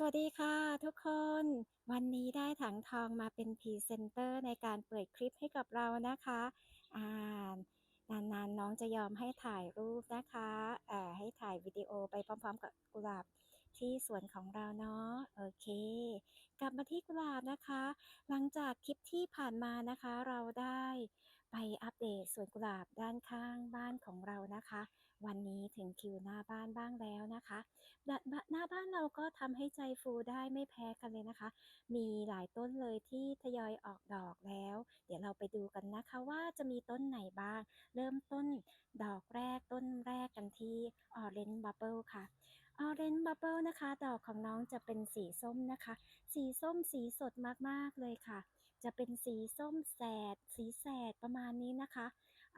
สวัสดีค่ะทุกคน วันนี้ได้ถังทองมาเป็นพรีเซนเตอร์ในการเปิดคลิปให้กับเรานะคะอ่านานๆน้องจะยอมให้ถ่ายรูปนะคะเอ่อให้ถ่ายวิดีโอไปพร้อมๆ กับกุหลาบที่สวนของเราเนาะโอเค กลับมาที่กุหลาบนะคะ หลังจากคลิปที่ผ่านมานะคะ เราได้ สวนกุหลาบด้านข้างบ้านของเรานะคะ วันนี้ถึงคิวหน้าบ้านบ้างแล้วนะคะหน้าบ้านเราก็ทำให้ใจฟูได้ไม่แพ้กันเลยนะคะ มีหลายต้นเลยที่ทยอยออกดอกแล้ว เดี๋ยวเราไปดูกันนะคะว่าจะมีต้นไหนบ้าง เริ่มต้นดอกแรกต้นแรกกันที่ Orange Bubble ค่ะ Orange Bubble นะคะ ดอกของน้องจะเป็นสีส้มนะคะ สีส้มสีสดมากๆเลยค่ะ จะเป็นสีส้มแสด สีแสดประมาณนี้นะคะ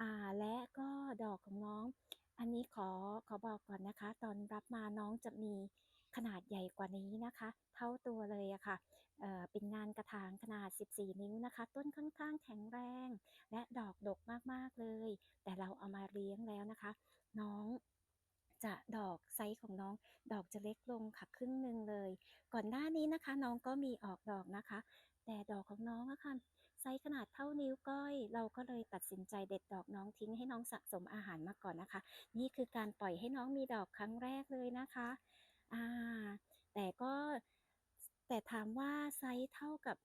อ่าและก็ดอกของน้อง อันนี้ขอขอบอกก่อนนะคะ ตอนรับมาน้องจะมีขนาดใหญ่กว่านี้นะคะ เท่าตัวเลยอะค่ะเอ่อเป็นงานกระถางขนาด 14 นิ้วนะคะ ต้นค่อนข้างแข็งแรง และดอกดกมากๆเลย แต่เราเอามาเลี้ยงแล้วนะคะ น้องจะดอกไซส์ของน้องดอกจะเล็กลงค่ะครึ่งหนึ่งเลย ก่อนหน้านี้นะคะ น้องก็มีออกดอกนะคะ แต่ดอกของน้องอะค่ะไซส์ขนาดเท่านิ้วก้อย เราก็เลยตัดสินใจเด็ดดอกน้องทิ้งให้น้องสะสมอาหารมาก่อนนะคะ นี่คือการปล่อยให้น้องมีดอกครั้งแรกเลยนะคะอ่าแต่ก็แต่ถามว่าไซส์เท่ากับ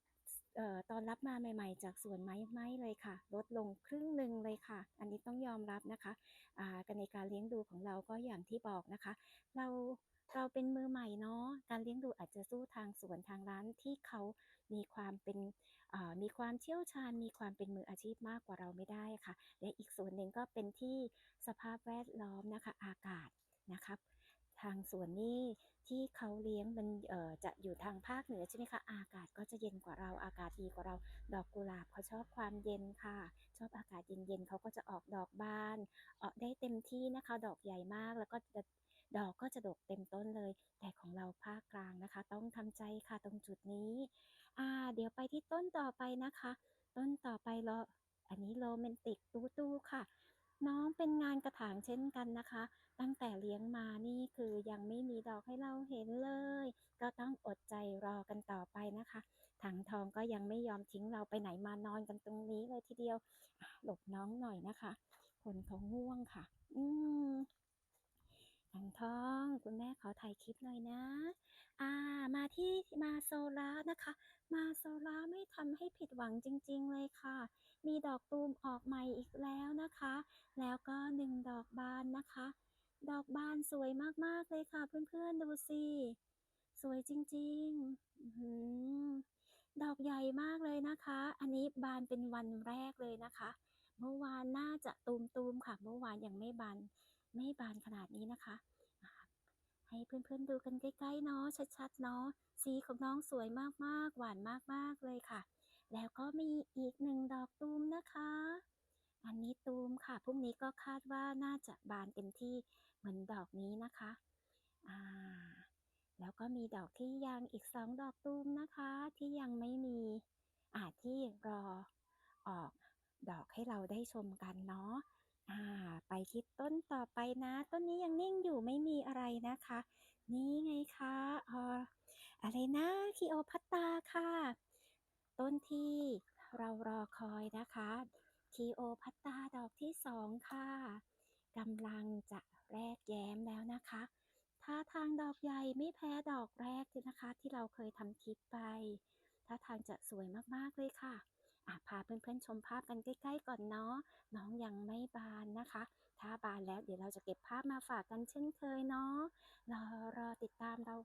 ออตอนรับมาใหม่ๆ จากสวนไหมไม่เลยค่ะ ลดลงครึ่งหนึ่งเลยค่ะ อันนี้ต้องยอมรับนะคะอ่ากันในการเลี้ยงดูของเราก็อย่างที่บอกนะคะ เรา เราเป็นมือใหม่เนาะการเลี้ยงดูอาจจะสู้ทางสวนทางร้านที่เขามีความเป็นมีความเชี่ยวชาญ มีความเป็นมืออาชีพมากกว่าเราไม่ได้ค่ะ และอีกส่วนหนึ่งก็เป็นที่สภาพแวดล้อมนะคะอากาศนะครับทางสวนนี่ที่เขาเลี้ยงมันจะอยู่ทางภาคเหนือใช่ไหมคะอากาศก็จะเย็นกว่าเราอากาศดีกว่าเรา ดอกกุหลาบเขาชอบความเย็นค่ะ ชอบอากาศเย็นๆเขาก็จะออกดอกบานออกได้เต็มที่นะคะ ดอกใหญ่มากแล้วก็จะ ดอกก็จะดกเต็มต้นเลย แต่ของเราภาคกลางนะคะ ต้องทำใจค่ะตรงจุดนี้อ่าเดี๋ยวไปที่ต้นต่อไปนะคะ ต้นต่อไปรออันนี้โรแมนติกตูตูค่ะ น้องเป็นงานกระถางเช่นกันนะคะ ตั้งแต่เลี้ยงมานี่คือยังไม่มีดอกให้เราเห็นเลย ก็ต้องอดใจรอกันต่อไปนะคะถังทองก็ยังไม่ยอมทิ้งเราไปไหนมานอนกันตรงนี้เลยทีเดียวหลบน้องหน่อยนะคะ คนเขาง่วงค่ะ อืม ถังทองคุณแม่ขอถ่ายคลิปหน่อยนะ อ่า มาที่มาโซล่านะคะ มาโซล่าไม่ทำให้ผิดหวังจริง ๆ เลยค่ะ มีดอกตูมออกใหม่อีกแล้วนะคะ แล้วก็หนึ่งดอกบานนะคะ ดอกบานสวยมากๆเลยค่ะ เพื่อนๆดูสิ สวยจริงๆหือดอกใหญ่มากเลยนะคะ อันนี้บานเป็นวันแรกเลยนะคะ เมื่อวานน่าจะตูมๆค่ะ เมื่อวานยังไม่บาน ไม่บานขนาดนี้นะคะ ให้เพื่อนๆดูกันใกล้ๆเนาะชัดๆเนาะสีของน้องสวยมากๆ หวานมากๆเลยค่ะ แล้วก็มีอีกหนึ่งดอกตูมนะคะ อันนี้ตูมค่ะพรุ่งนี้ก็คาดว่าน่าจะบานเต็มที่เหมือนดอกนี้นะคะอ่าแล้วก็มีดอกที่ยังอีกสองดอกตูมนะคะ ที่ยังไม่มีอ่าที่รอออกดอกให้เราได้ชมกันเนาะ อ่า ไปที่ต้นต่อไปนะ ต้นนี้ยังนิ่งอยู่ไม่มีอะไรนะคะ นี่ไงคะอ่ออะไรนะคีโอพัตตาค่ะ ต้นที่เรารอคอยนะคะคีโอพัตตาดอกที่สองค่ะกำลังจะแรกแย้มแล้วนะคะท่าทางดอกใหญ่ไม่แพ้ดอกแรกนะคะ ที่เราเคยทำคลิปไปท่าทางจะสวยมากๆเลยค่ะ พาเพื่อนๆชมภาพกันใกล้ๆก่อนเนาะน้องยังไม่บานนะคะ ถ้าบานแล้วเดี๋ยวเราจะเก็บภาพมาฝากกันเช่นเคยเนาะรอรอติดตามเรา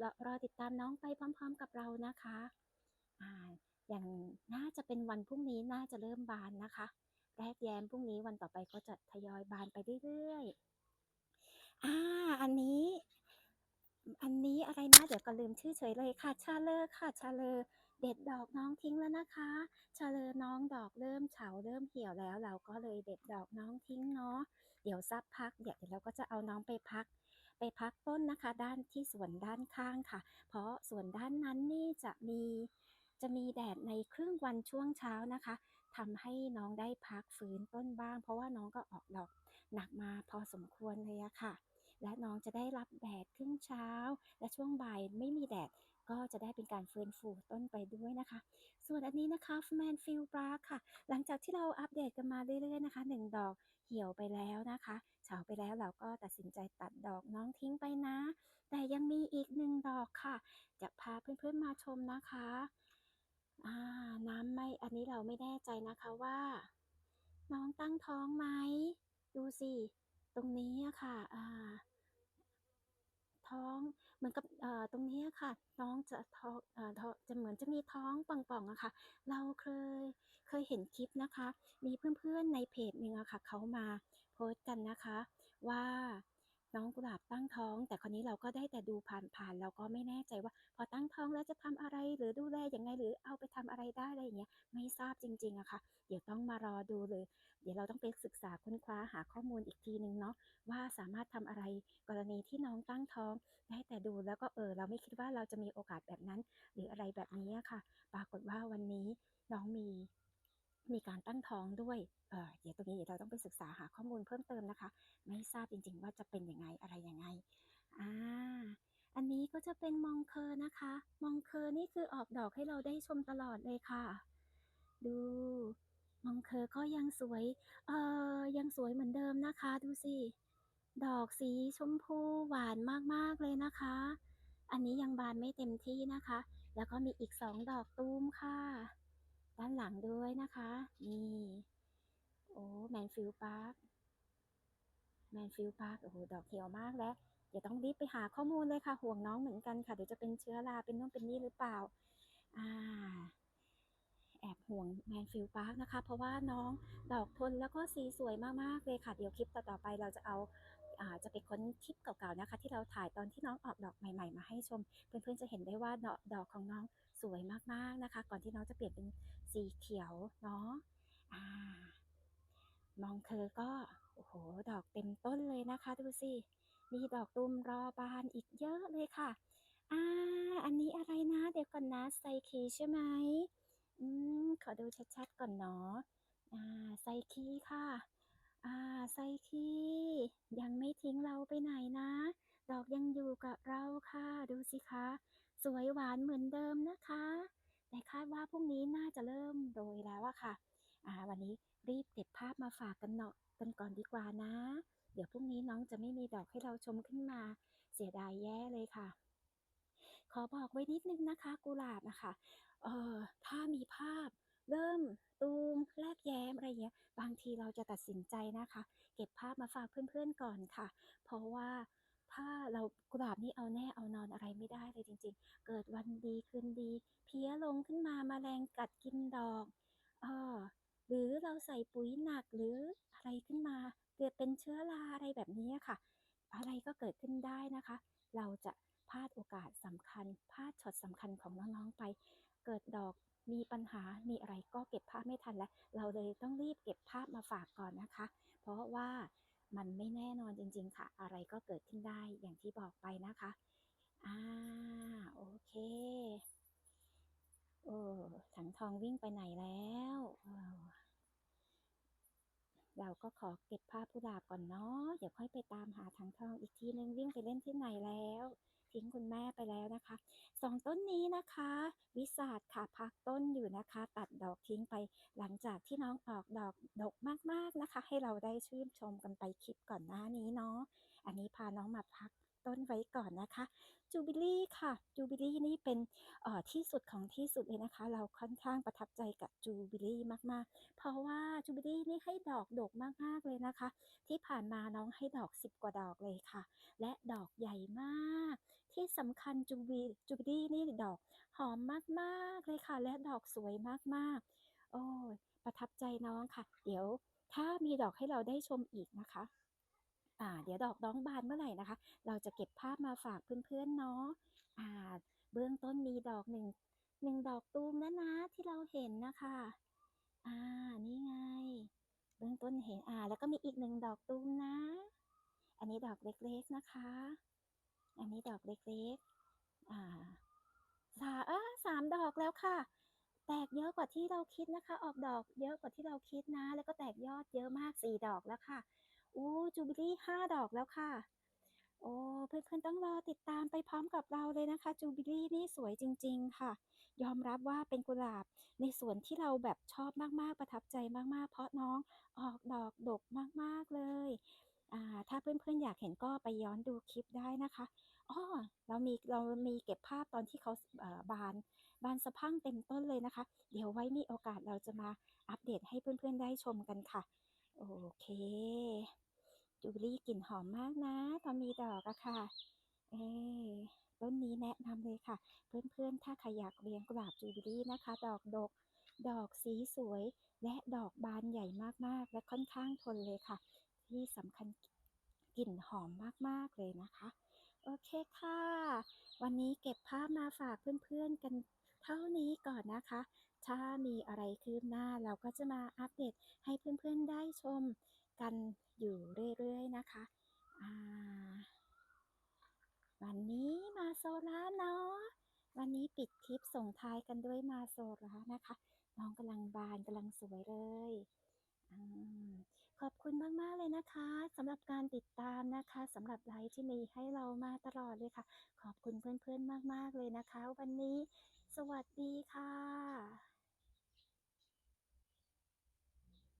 รอรอติดตามน้องไปพร้อม ๆ กับเรานะคะอ่าอย่างน่าจะเป็นวันพรุ่งนี้น่าจะเริ่มบานนะคะแรกแย้มพรุ่งนี้วันต่อไปก็จะทยอยบานไปเรื่อยๆอ่าอันนี้ อันนี้อะไรนะ เดี๋ยวก็ลืมชื่อเฉยเลยค่ะ ชาเลอร์ค่ะ ชาเลอร์ เด็ดดอกน้องทิ้งแล้วนะคะชาเลอน้องดอกเริ่มเฉาเริ่มเหี่ยวแล้ว เราก็เลยเด็ดดอกน้องทิ้งเนาะเดี๋ยวสักพักเดี๋ยวเราก็จะเอาน้องไปพัก ไปพักต้นนะคะ ด้านที่สวนด้านข้างค่ะ เพราะส่วนด้านนั้นนี่จะมีจะมีแดดในครึ่งวันช่วงเช้านะคะทำให้น้องได้พักฟื้นต้นบ้าง เพราะว่าน้องก็ออกดอกหนักมาพอสมควรเลยอะค่ะ และน้องจะได้รับแดดครึ่งเช้า และช่วงบ่ายไม่มีแดดก็จะได้เป็นการฟื้นฟูต้นไปด้วยนะคะ ส่วนอันนี้นะคะ Manfield Park ค่ะ หลังจากที่เราอัปเดตกันมาเรื่อยๆนะคะ1ดอกเหี่ยวไปแล้วนะคะเฉาไปแล้วเราก็ตัดสินใจตัดดอกน้องทิ้งไปนะ แต่ยังมีอีก1ดอกค่ะ จะพาเพื่อนๆมาชมนะคะอ่าน้ำไม่อันนี้เราไม่แน่ใจนะคะว่า น้องตั้งท้องไหมดูสิ ตรงนี้อะค่ะอ่า ท้อง เหมือนกับตรงนี้ค่ะ น้องจะท้องเอ่อท้องจะเหมือนจะมีท้องป่องๆอะค่ะ เราเคยเคยเห็นคลิปนะคะ มีเพื่อนๆในเพจหนึ่งอะค่ะเขามาโพสต์กันนะคะ ว่า น้องกุหลาบตั้งท้อง แต่คราวนี้เราก็ได้แต่ดูผ่านๆเราก็ไม่แน่ใจว่า พอตั้งท้องแล้วจะทำอะไรหรือดูแลยังไงหรือเอาไปทำอะไรได้อะไรอย่างเงี้ยไม่ทราบจริงๆอะค่ะ เดี๋ยวต้องมารอดูเลย เดี๋ยวเราต้องไปศึกษาค้นคว้าหาข้อมูลอีกทีหนึ่งเนาะว่าสามารถทำอะไรกรณีที่น้องตั้งท้อง ได้แต่ดูแล้วก็เออ เราไม่คิดว่าเราจะมีโอกาสแบบนั้น หรืออะไรแบบนี้อะค่ะ ปรากฏว่าวันนี้น้องมี มีการตั้งท้องด้วยเอ่อเดี๋ยวตรงนี้เดี๋ยวเราต้องไปศึกษาหาข้อมูลเพิ่มเติมนะคะ ไม่ทราบจริงๆว่าจะเป็นยังไงอะไรยังไงอ่าอันนี้ก็จะเป็นมองเคอนะคะ มองเคอนี่คือออกดอกให้เราได้ชมตลอดเลยค่ะ ดูมองเคอก็ยังสวย เอ่อ ยังสวยเหมือนเดิมนะคะ ดูสิ ดอกสีชมพูหวานมากๆเลยนะคะ อันนี้ยังบานไม่เต็มที่นะคะ แล้วก็มีอีก2ดอกตูมค่ะ ด้านหลังด้วยนะคะ นี่ โอ้ Manfield Park Manfield Park โอ้โฮดอกเหี่ยวมากแล้ว เดี๋ยวต้องรีบไปหาข้อมูลเลยค่ะ ห่วงน้องเหมือนกันค่ะ เดี๋ยวจะเป็นเชื้อรา เป็นนู่นเป็นนี่หรือเปล่าอาแอบห่วง Manfield Park นะคะ เพราะว่าน้องดอกทนแล้วก็สีสวยมากๆเลยค่ะ เดี๋ยวคลิปต่อๆไปเราจะเอาอาจะไปค้นคลิปเก่าๆนะคะ ที่เราถ่ายตอนที่น้องออกดอกใหม่ ๆ มาให้ชม เพื่อนๆจะเห็นได้ว่าดอกดอกของน้องสวยมากๆนะคะ ก่อนที่น้องจะเปลี่ยนเป็น สีเขียวเนาะอามองเคอก็ โอ้โฮดอกเต็มต้นเลยนะคะ ดูสิ มีดอกตูมรอบานอีกเยอะเลยค่ะอาอันนี้อะไรนะ เดี๋ยวก่อนนะ Psyche ใช่ไหมอืม ขอดูชัดๆก่อนเนาะอา Psyche ค่ะอา Psyche ยังไม่ทิ้งเราไปไหนนะ ดอกยังอยู่กับเราค่ะ ดูสิคะ สวยหวานเหมือนเดิมนะคะ แต่คาดว่าพรุ่งนี้น่าจะเริ่มโรยแล้วอะค่ะอ่าวันนี้รีบเก็บภาพมาฝากกันเนาะกันก่อนดีกว่านะ เดี๋ยวพรุ่งนี้น้องจะไม่มีดอกให้เราชมขึ้นมา เสียดายแย่เลยค่ะ ขอบอกไว้นิดนึงนะคะ กุหลาบอะคะเอ่อถ้ามีภาพเริ่มตูมแลกแย้มอะไรอย่างเงี้ย บางทีเราจะตัดสินใจนะคะ เก็บภาพมาฝากเพื่อนๆก่อนค่ะ เพราะว่า ถ้าเรากุหลาบนี่เอาแน่เอานอนอะไรไม่ได้เลยจริง ๆ เกิดวันดีคืนดี เพี้ยลงขึ้นมาแมลงกัดกินดอกเออหรือเราใส่ปุ๋ยหนักหรืออะไรขึ้นมา เกิดเป็นเชื้อราอะไรแบบนี้ค่ะ อะไรก็เกิดขึ้นได้นะคะ เราจะพลาดโอกาสสำคัญพลาดช็อตสำคัญของน้องๆไป เกิดดอกมีปัญหามีอะไรก็เก็บภาพไม่ทันแล้วเราเลยต้องรีบเก็บภาพมาฝากก่อนนะคะ เพราะว่า มันไม่แน่นอนจริง ๆ ค่ะ อะไรก็เกิดขึ้นได้อย่างที่บอกไปนะคะ อ่า โอเค โอ้ถังทองวิ่งไปไหนแล้วเราก็ขอเก็บภาพกุหลาบก่อนเนาะ เดี๋ยวค่อยไปตามหาถังทองอีกทีนึงวิ่งไปเล่นที่ไหนแล้ว ทิ้งคุณแม่ไปแล้วนะคะสองต้นนี้นะคะ วิสาดค่ะพักต้นอยู่นะคะ ตัดดอกทิ้งไปหลังจากที่น้องออกดอกดกมากๆนะคะ ให้เราได้ชื่นชมกันไปคลิปก่อนหน้านี้เนาะอันนี้พาน้องมาพัก ต้นไว้ก่อนนะคะ Jubilee ค่ะ Jubilee นี่เป็นที่สุดของที่สุดเลยนะคะ เราค่อนข้างประทับใจกับ Jubilee มากๆ เพราะว่า Jubilee นี่ให้ดอกดกมากๆเลยนะคะ ที่ผ่านมาน้องให้ดอก 10 กว่าดอกเลยค่ะ และดอกใหญ่มาก ที่สำคัญ Jubi Jubilee นี่ดอกหอมมากๆเลยค่ะ และดอกสวยมากๆ โอ้ประทับใจน้องค่ะ เดี๋ยวถ้ามีดอกให้เราได้ชมอีกนะคะ อ่าเดี๋ยวดอกน้องบานเมื่อไหร่นะคะ เราจะเก็บภาพมาฝากเพื่อนๆเนาะอ่าเบื้องต้นมีดอกหนึ่ง1ดอกตูมแล้วนะที่เราเห็นนะคะอานี่ไง เบื้องต้นเห็นอ่า แล้วก็มีอีก1ดอกตูมนะ อันนี้ดอกเล็กๆนะคะ อันนี้ดอกเล็กๆอ่าสาอา3ดอกแล้วค่ะ แตกเยอะกว่าที่เราคิดนะคะ ออกดอกเยอะกว่าที่เราคิดนะ แล้วก็แตกยอดเยอะมาก4ดอกแล้วค่ะ โอ้ Jubilee 5ดอกแล้วค่ะ โอ้เพื่อนๆต้องรอติดตามไปพร้อมกับเราเลยนะคะจูบิลี่นี่สวยจริง ๆ ค่ะ ยอมรับว่าเป็นกุหลาบในสวนที่เราแบบชอบมากๆประทับใจมากๆ เพราะน้องออกดอกดกมากๆเลยอ่าถ้าเพื่อนๆอยากเห็นก็ไปย้อนดูคลิปได้นะคะอ้อเรามีเรามีเก็บภาพตอนที่เขาเออบาน บานสะพั่งเต็มต้นเลยนะคะ เดี๋ยวไว้มีโอกาสเราจะมาอัปเดตให้เพื่อนๆได้ชมกันค่ะ โอเค จูบิลี่กลิ่นหอมมากนะ ตอนมีดอกอะค่ะ เอต้นนี้แนะนำเลยค่ะ เพื่อนๆ ถ้าใครอยากเลี้ยงกุหลาบจูบิลี่นะคะ ดอกดก ดอกสีสวย และดอกบานใหญ่มากๆ และค่อนข้างทนเลยค่ะ ที่สำคัญกลิ่นหอมมากๆเลยนะคะ โอเคค่ะ วันนี้เก็บภาพมาฝากเพื่อนๆกันเท่านี้ก่อนนะคะ ถ้ามีอะไรคืบหน้าเราก็จะมาอัปเดตให้เพื่อนๆได้ชมกันอยู่เรื่อยๆนะคะ วันนี้มาโซล่าเนาะ วันนี้ปิดคลิปส่งท้ายกันด้วยมาโซล่านะคะ น้องกำลังบานกำลังสวยเลยอขอบคุณมากๆเลยนะคะสำหรับการติดตามนะคะสำหรับไลฟ์ที่มีให้เรามาตลอดเลยค่ะ ขอบคุณเพื่อนๆมากๆเลยนะคะ วันนี้ สวัสดีค่ะ